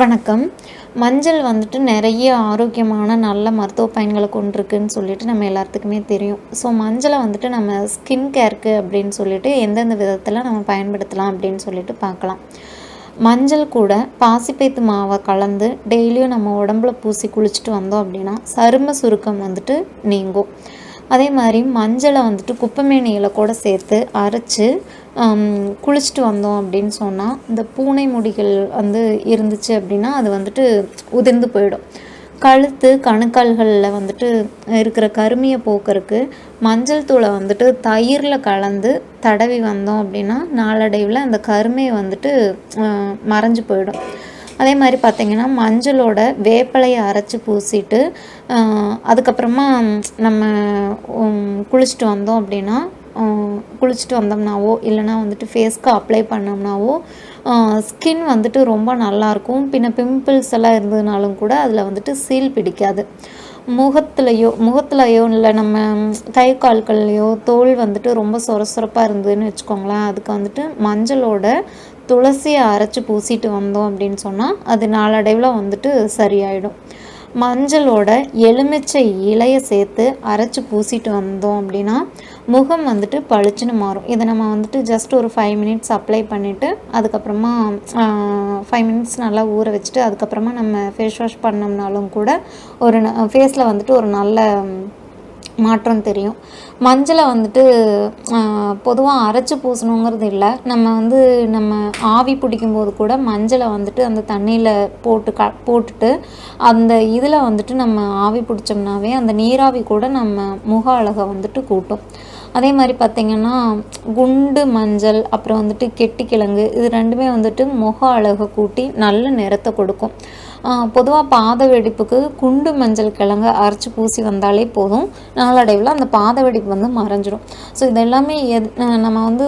வணக்கம். மஞ்சள் வந்துட்டு நிறைய ஆரோக்கியமான நல்ல மருத்துவ பயன்களை கொண்டிருக்குன்னு சொல்லிட்டு நம்ம எல்லாத்துக்குமே தெரியும். ஸோ மஞ்சளை வந்துட்டு நம்ம ஸ்கின் கேருக்கு அப்படின்னு சொல்லிட்டு எந்தெந்த விதத்தில் நம்ம பயன்படுத்தலாம் அப்படின்னு சொல்லிட்டு பார்க்கலாம். மஞ்சள் கூட பாசிப்பைத்து மாவை கலந்து டெய்லியும் நம்ம உடம்புல பூசி குளிச்சுட்டு வந்தோம் அப்படின்னா சரும சுருக்கம் வந்துட்டு நீங்கும். அதே மாதிரி மஞ்சளை வந்துட்டு குப்பைமேனி இலை கூட சேர்த்து அரைச்சி குளிச்சுட்டு வந்தோம் அப்படின்னு சொன்னால் இந்த பூனை முடிகள் வந்து இருந்துச்சு அப்படின்னா அது வந்துட்டு உதிர்ந்து போயிடும். கழுத்து கணுக்கால்களில் வந்துட்டு இருக்கிற கருமையை போக்குறதுக்கு மஞ்சள் தூளை வந்துட்டு தயிரில் கலந்து தடவி வந்தோம் அப்படின்னா நாளடைவில் அந்த கருமையை வந்துட்டு மறைஞ்சு போயிடும். அதே மாதிரி பார்த்திங்கன்னா மஞ்சளோட வேப்பலையை அரைச்சி பூசிட்டு அதுக்கப்புறமா நம்ம குளிச்சுட்டு வந்தோம் அப்படின்னா குளிச்சுட்டு வந்தோம்னாவோ இல்லைனா வந்துட்டு ஃபேஸ்க்கு அப்ளை பண்ணோம்னாவோ ஸ்கின் வந்துட்டு ரொம்ப நல்லாயிருக்கும். பின்ன பிம்பிள்ஸ் எல்லாம் இருந்ததுனாலும் கூட அதில் வந்துட்டு சீல் பிடிக்காது. முகத்துலையோ முகத்துலையோ இல்லை நம்ம கை கால்கள்லையோ தோல் வந்துட்டு ரொம்ப சொர சொரப்பாக இருந்ததுன்னு வச்சுக்கோங்களேன். அதுக்கு வந்துட்டு மஞ்சளோட துளசியை அரைச்சி பூசிட்டு வந்தோம் அப்படின்னு சொன்னால் அது நாளடைவில் வந்துட்டு சரியாயிடும். மஞ்சளோட எலுமிச்சை இலையை சேர்த்து அரைச்சி பூசிட்டு வந்தோம் அப்படின்னா முகம் வந்துட்டு பளிச்சுன்னு மாறும். இதை நம்ம வந்துட்டு ஜஸ்ட் ஒரு ஃபைவ் மினிட்ஸ் அப்ளை பண்ணிவிட்டு அதுக்கப்புறமா ஃபைவ் மினிட்ஸ் நல்லா ஊற வச்சுட்டு அதுக்கப்புறமா நம்ம ஃபேஸ் வாஷ் பண்ணோம்னாலும் கூட ஒரு ஃபேஸில் வந்துட்டு ஒரு நல்ல மாற்றம் தெரியும். மஞ்சளை வந்துட்டு பொதுவாக அரைச்சி பூசணுங்கிறது இல்லை. நம்ம வந்து நம்ம ஆவி பிடிக்கும்போது கூட மஞ்சளை வந்துட்டு அந்த தண்ணியில் போட்டு க போட்டுட்டு அந்த இதில் வந்துட்டு நம்ம ஆவி பிடிச்சோம்னாவே அந்த நீராவி கூட நம்ம முக அழகை வந்துட்டு கூட்டும். அதே மாதிரி பார்த்திங்கன்னா குண்டு மஞ்சள் அப்புறம் வந்துட்டு கெட்டிக்கிழங்கு இது ரெண்டுமே வந்துட்டு முக அழகை கூட்டி நல்ல நிறத்தை கொடுக்கும். பொதுவாக பாத வெடிப்புக்கு குண்டு மஞ்சள் கிழங்கு அரைச்சி பூசி வந்தாலே போதும். நாளடைவில் அந்த பாத வெடிப்பு வந்து மறைஞ்சிடும் ஸோ இதெல்லாமே எது நம்ம வந்து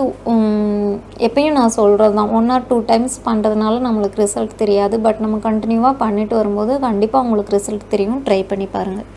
எப்பயும் நான் சொல்கிறது தான் ஒன் ஆர் டூ டைம்ஸ் பண்ணுறதுனால நம்மளுக்கு ரிசல்ட் தெரியாது. பட் நம்ம கண்டினியூவாக பண்ணிட்டு வரும்போது கண்டிப்பாக உங்களுக்கு ரிசல்ட் தெரியும். ட்ரை பண்ணி பாருங்கள்